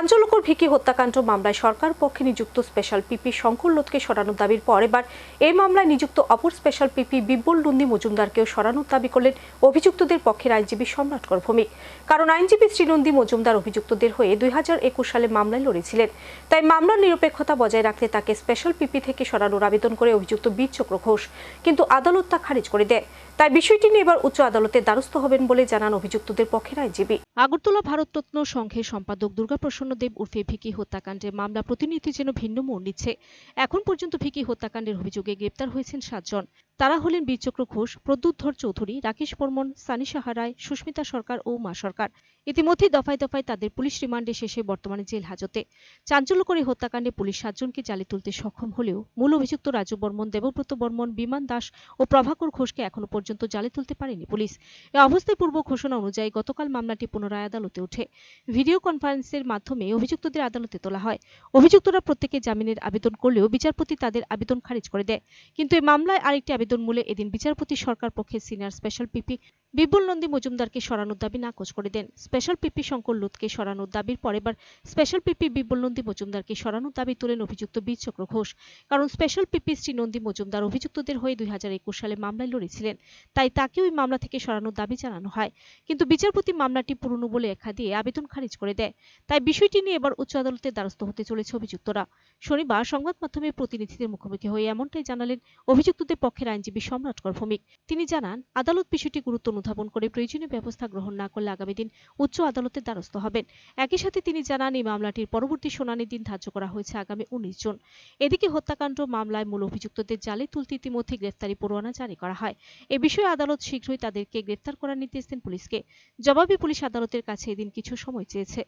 চাঞ্চল্যকর ভিকি হত্যাকাণ্ড মামলায় সরকার পক্ষে নিযুক্ত স্পেশাল পিপি শঙ্কর লোধকে সরানোর দাবির পর এবার এই মামলায় নিযুক্ত অপর স্পেশাল পিপি বিব্বল নন্দী মজুমদারকেও সরানোর দাবি করলেন অভিযুক্তদের পক্ষের আইনজীবী সম্রাটকর ভৌমিক কারণ আইনজীবী শ্রীনন্দী মজুমদার অভিযুক্তদের হয়ে দুই একুশ সালে মামলায় লড়েছিলেন। তাই মামলার নিরপেক্ষতা বজায় রাখতে তাকে স্পেশাল পিপি থেকে সরানোর আবেদন করে অভিযুক্ত বীর চক্র ঘোষ কিন্তু আদালত তা খারিজ করে দেয়। তাই বিষয়টি নিয়ে এবার উচ্চ আদালতে দ্বারস্থ হবেন বলে জানান অভিযুক্তদের পক্ষের আইনজীবী। আগরতলা ভারতরত্ন সংঘের সম্পাদক দুর্গাপ্রসন্ন দেব উর্ফে ভিকি হত্যাকাণ্ডের মামলা প্রতিনিধি যেন ভিন্ন মোড় নিচ্ছে। এখন পর্যন্ত ভিকি হত্যাকাণ্ডের অভিযোগে গ্রেপ্তার হয়েছেন সাতজন। তারা হলেন বীরচক্র ঘোষ, প্রদ্যুৎধর চৌধুরী, রাকেশ বর্মন, সানি সাহা রায়, সুস্মিতা সরকার ও মা সরকার। ইতিমধ্যে দফায় দফায় তাদের পুলিশ রিমান্ডে শেষে বর্তমানে জেল হাজতে। চাঞ্চল্যকর এই হত্যাকাণ্ডে পুলিশ সাতজনকে জালে তুলতে সক্ষম হলেও মূল অভিযুক্ত রাজু বর্মন, দেবব্রত বর্মন, বিমান দাস ও প্রভাকর ঘোষকে এখনও পর্যন্ত জালে তুলতে পারেনি পুলিশ। এ অবস্থায় পূর্ব ঘোষণা অনুযায়ী গতকাল মামলাটি পুনরায় আদালতে ওঠে। ভিডিও কনফারেন্সের মাধ্যমে অভিযুক্তদের আদালতে তোলা হয়। অভিযুক্তরা প্রত্যেকে জামিনের আবেদন করলেও বিচারপতি তাদের আবেদন খারিজ করে দেয়। কিন্তু এই মামলায় আরেকটি আবেদন মূলে এদিন বিচারপতি সরকার পক্ষে senior special PP Bipul Nandi মজুমদারকে সরানোর দাবি নাকচ করে দেন। স্পেশাল পিপি শঙ্কর লুতকে সরানোর দাবির পর এবার স্পেশাল পিপি বিপুল নন্দী মজুমদারকে সরানোর দাবি তোলেন অভিযুক্ত বীরচক্র ঘোষ। কারণ স্পেশাল পিপি শ্রী নন্দী মজুমদার অভিযুক্তদের হয়ে দুই হাজার একুশ সালে মামলায় লড়েছিলেন, তাই তাকে ওই মামলা থেকে সরানোর দাবি জানানো হয়। কিন্তু বিচারপতি মামলাটি পুরনো বলে একা দিয়ে আবেদন খারিজ করে দেয়। তাই বিষয়টি নিয়ে এবার উচ্চ আদালতের দ্বারস্থ হতে চলেছে অভিযুক্তরা। শনিবার সংবাদ মাধ্যমের প্রতিনিধিদের মুখোমুখি হয়ে এমনটাই জানালেন অভিযুক্তদের পক্ষের আইনজীবী সম্রাটকর ভৌমিক। তিনি জানান, আদালত বিষয়টি গুরুত্ব অনুধাবন করে প্রয়োজনীয় ব্যবস্থা গ্রহণ না করলে আগামী দিন উচ্চ আদালতের দ্বারস্থ হবেন। একই সাথে তিনি জানান, এই মামলাটির পরবর্তী শুনানির দিন ধার্য করা হয়েছে আগামী উনিশ জুন। এদিকে হত্যাকাণ্ড মামলায় মূল অভিযুক্তদের জালে তুলতে ইতিমধ্যে গ্রেফতারি পরোয়ানা জারি করা হয়। এ বিষয়ে আদালত শীঘ্রই তাদেরকে গ্রেফতার করার নির্দেশ দেন পুলিশকে। জবাবে পুলিশ আদালতের কাছে এদিন কিছু সময় চেয়েছে।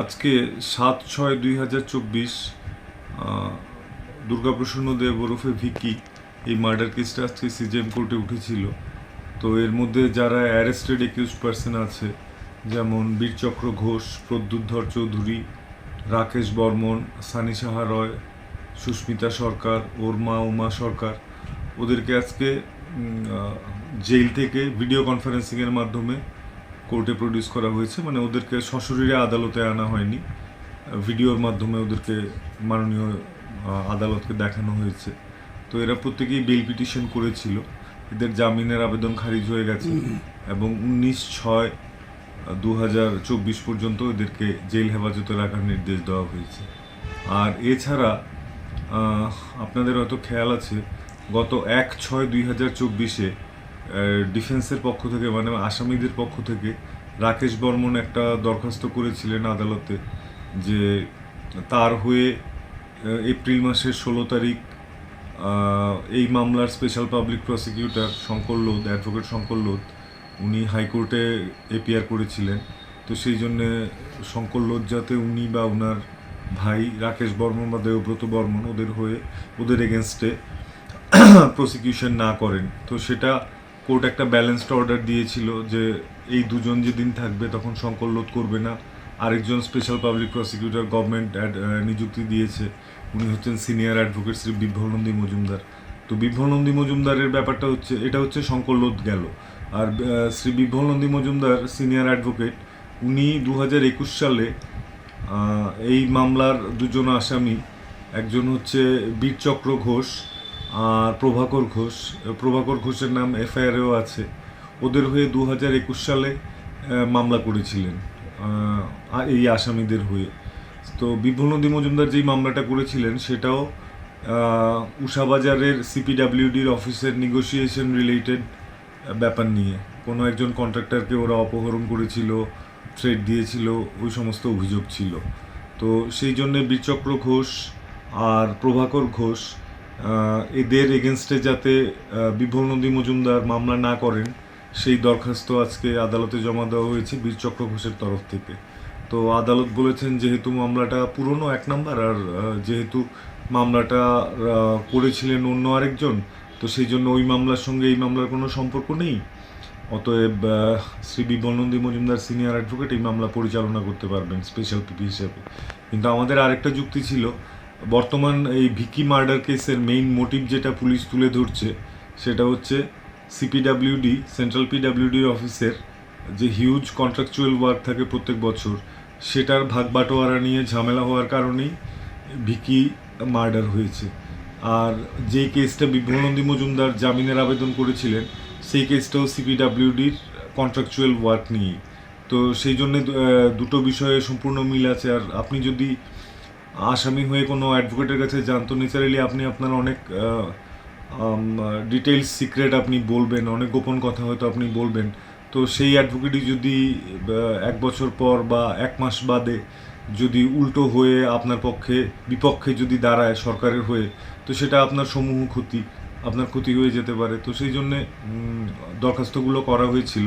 আজকে সাত ছয় দুই হাজার চব্বিশ দুর্গাপ্রসন্ন দেব ওরফে ভিকি এই মার্ডার কেসটা আজকে সিজিএম কোর্টে উঠেছিল। তো এর মধ্যে যারা অ্যারেস্টেড একিউজ পার্সন আছে, যেমন বীরচক্র ঘোষ প্রদ্যুৎধর চৌধুরী, রাকেশ বর্মন, সানি সাহা রয়, সুস্মিতা সরকার ওর মা উমা সরকার, ওদেরকে আজকে জেল থেকে ভিডিও কনফারেন্সিংয়ের মাধ্যমে কোর্টে প্রডিউস করা হয়েছে। মানে ওদেরকে সশরীরে আদালতে আনা হয়নি। ভিডিওর মাধ্যমে ওদেরকে মাননীয় আদালতকে দেখানো হয়েছে। তো এরা প্রত্যেকেই বেল পিটিশন করেছিল। এদের জামিনের আবেদন খারিজ হয়ে গেছে এবং উনিশ ছয় দু হাজার চব্বিশ পর্যন্ত এদেরকে জেল হেফাজতে রাখার নির্দেশ দেওয়া হয়েছে। আর এছাড়া আপনাদের হয়তো খেয়াল আছে, গত এক ছয় দুই হাজার চব্বিশে ডিফেন্সের পক্ষ থেকে মানে আসামিদের পক্ষ থেকে রাকেশ বর্মন একটা দরখাস্ত করেছিলেন আদালতে যে তার হয়ে এপ্রিল মাসের ষোলো তারিখ এই মামলার special public prosecutor Shankar Lodh advocate Shankar Lodh, উনি হাইকোর্টে এপিআর করেছিলেন। তো সেই জন্যে শঙ্কর লোধ যাতে উনি বা ওনার ভাই রাকেশ বর্মন বা দেবব্রত বর্মন ওদের হয়ে, ওদের এগেনস্টে প্রসিকিউশন না করেন। তো সেটা কোর্ট একটা ব্যালেন্সড অর্ডার দিয়েছিল যে এই দুজন যেদিন থাকবে তখন সংকল্লোধ করবে না। আরেকজন স্পেশাল পাবলিক প্রসিকিউটর গভর্নমেন্ট নিযুক্তি দিয়েছে। উনি হচ্ছেন সিনিয়র অ্যাডভোকেট শ্রী বিভ্রনন্দী মজুমদার। তো বিভ্রনন্দী মজুমদারের ব্যাপারটা হচ্ছে, এটা হচ্ছে সংকল্লোধ গেল। আর শ্রী বিভ্রনন্দী মজুমদার সিনিয়র অ্যাডভোকেট উনি দু একুশ সালে এই মামলার দুজন আসামি, একজন হচ্ছে বীরচক্র ঘোষ আর প্রভাকর ঘোষ। প্রভাকর ঘোষের নাম এফআইআরেও আছে। ওদের হয়ে দু হাজার একুশ সালে মামলা করেছিলেন এই আসামিদের হয়ে। তো বিভ্রনদী মজুমদার যেই মামলাটা করেছিলেন, সেটাও উষাবাজারের সিপিডাব্লিউডির অফিসের নেগোসিয়েশন রিলেটেড ব্যাপার নিয়ে। কোনো একজন কন্ট্রাক্টরকে ওরা অপহরণ করেছিল থ্রেড দিয়েছিল, ওই সমস্ত অভিযোগ ছিল। তো সেই জন্যে বীরচক্র ঘোষ আর প্রভাকর ঘোষ এদের এগেনস্টে যাতে বিভ্রনন্দী মজুমদার মামলা না করেন, সেই দরখাস্ত আজকে আদালতে জমা দেওয়া হয়েছে বীরচক্র ঘোষের তরফ থেকে। তো আদালত বলেছেন যেহেতু মামলাটা পুরনো এক নাম্বার, আর যেহেতু মামলাটা করেছিলেন অন্য আরেকজন, তো সেই জন্য ওই মামলার সঙ্গে এই মামলার কোনো সম্পর্ক নেই। অতএব শ্রী বিবলনন্দী মজুমদার সিনিয়র অ্যাডভোকেট এই মামলা পরিচালনা করতে পারবেন স্পেশাল পিপি হিসেবে। কিন্তু আমাদের আরেকটা যুক্তি ছিল, বর্তমান এই ভিকি মার্ডার কেসের মেইন মোটিভ যেটা পুলিশ তুলে ধরছে, সেটা হচ্ছে সিপিডাব্লিউডি সেন্ট্রাল পিডাব্লিউডির অফিসের যে হিউজ কন্ট্রাকচুয়াল ওয়ার্ক থাকে প্রত্যেক বছর, সেটার ভাগ বাটোয়ারা নিয়ে ঝামেলা হওয়ার কারণেই ভিকি মার্ডার হয়েছে। আর যে কেসটা বিভ্রনন্দী মজুমদার জামিনের আবেদন করেছিলেন, সেই কেসটাও সিপিডাব্লিউডির কন্ট্রাকচুয়াল ওয়ার্ক নিয়ে। তো সেই জন্যে দুটো বিষয়ে সম্পূর্ণ মিল আছে। আর আপনি যদি আসামি হয়ে কোনো অ্যাডভোকেটের কাছে যান, তো ন্যাচারালি আপনি আপনার অনেক ডিটেলস সিক্রেট আপনি বলবেন, অনেক গোপন কথা হয়তো আপনি বলবেন। তো সেই অ্যাডভোকেটই যদি এক বছর পর বা এক মাস বাদে যদি উল্টো হয়ে আপনার পক্ষে, বিপক্ষে যদি দাঁড়ায় সরকারের হয়ে, তো সেটা আপনার সমূহ ক্ষতি, আপনার ক্ষতি হয়ে যেতে পারে। তো সেই জন্যে দরখাস্তগুলো করা হয়েছিল।